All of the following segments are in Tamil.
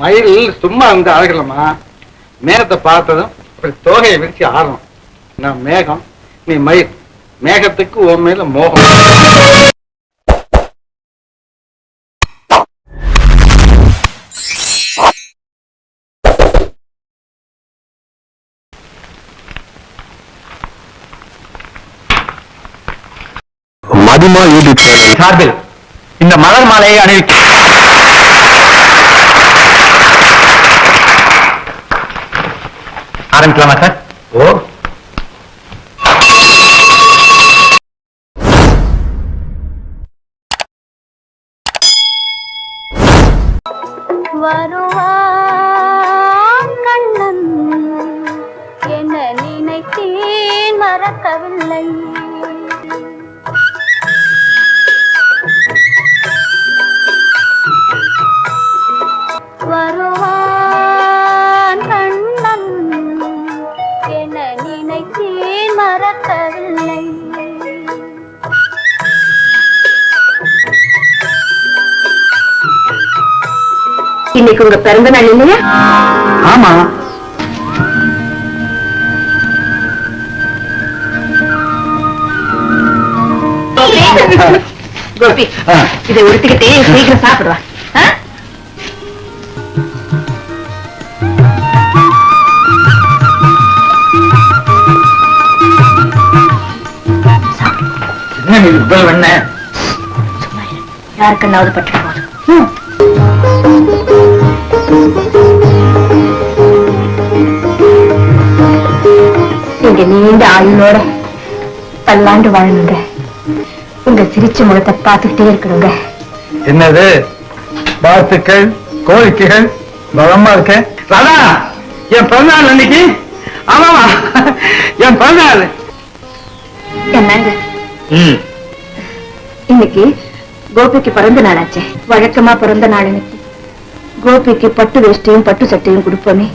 மயில் சும்மா வந்து அழகலம்மா. மேகத்தை பார்த்ததும் அப்படி தோகையை விரிச்சு ஆடணும் நான் மேகம்? நீ மயில். மேகத்துக்கு உன் மேல மோகம். மதிமா யூடியூப். சார்பில் இந்த மலர் மாலையை அணிவிக்க ஆரம்பிக்கலாமா சார் ஓ. வருவான் கண்ணன். என்ன நினைத்தேன் மறக்கவில்லை. இன்னைக்கு உங்க பிறந்த நாள் இல்லையா? ஆமா. கோபி. இதை உடுத்திக்கிட்டே சீக்கிரம் சாப்பிடுவா ஆ? என்ன நீங்க நீண்ட ஆயுளோட பல்லாண்டு வாழணுங்க. உங்க சிரிச்ச முகத்தை பார்த்துக்கிட்டே இருக்கணுங்க. என்னது? வாழ்த்துக்கள் கோரிக்கைகள் பலமா இருக்க? ராதா என் பிறந்தநாள் அன்னைக்கு? ஆமாமா என் பிறந்தநாள். என்னங்க? இன்னைக்கு கோபிக்கு பிறந்த நாளாச்சே. வழக்கமா பிறந்த நாள் இன்னைக்கு கோபிக்கு பட்டு வேஷ்டியும் பட்டு சட்டையும் கொடுப்போமே.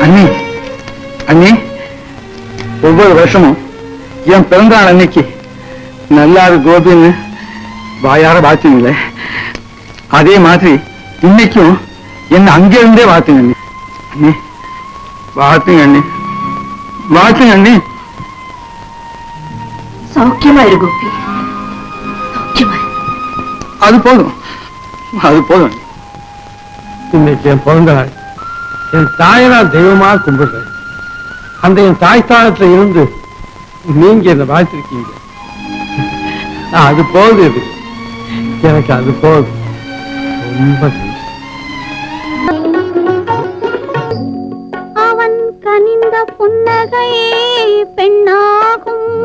அண்ணி அண்ணி ஒவ்வொரு வருஷமும் என் பிறந்தநாள் அன்னைக்கு நல்லாரு கோபின்னு வாயார வாழ்த்துங்களே அதே மாதிரி இன்னைக்கும் என்ன அங்கிருந்தே வாழ்த்துங்க அண்ணி. அண்ணி வாழ்த்துங்க அண்ணி. வாழ்த்துங்க அண்ணி. சௌக்கியமா இரு கோபி. சௌக்கியமா. அது போதும். அது போதும். இன்னைக்கு என் பிறந்த நாள் என் தாயை நான் தெய்வமா கும்பிடுறேன். அந்த என் தாய் ஸ்தானத்துல இருந்து நீங்க என்ன வாழ்த்திருக்கீங்க. அது போதும் இது எனக்கு அது போதும். ரொம்ப. அவன் கனிந்த புன்னகை பெண்ணாகும்.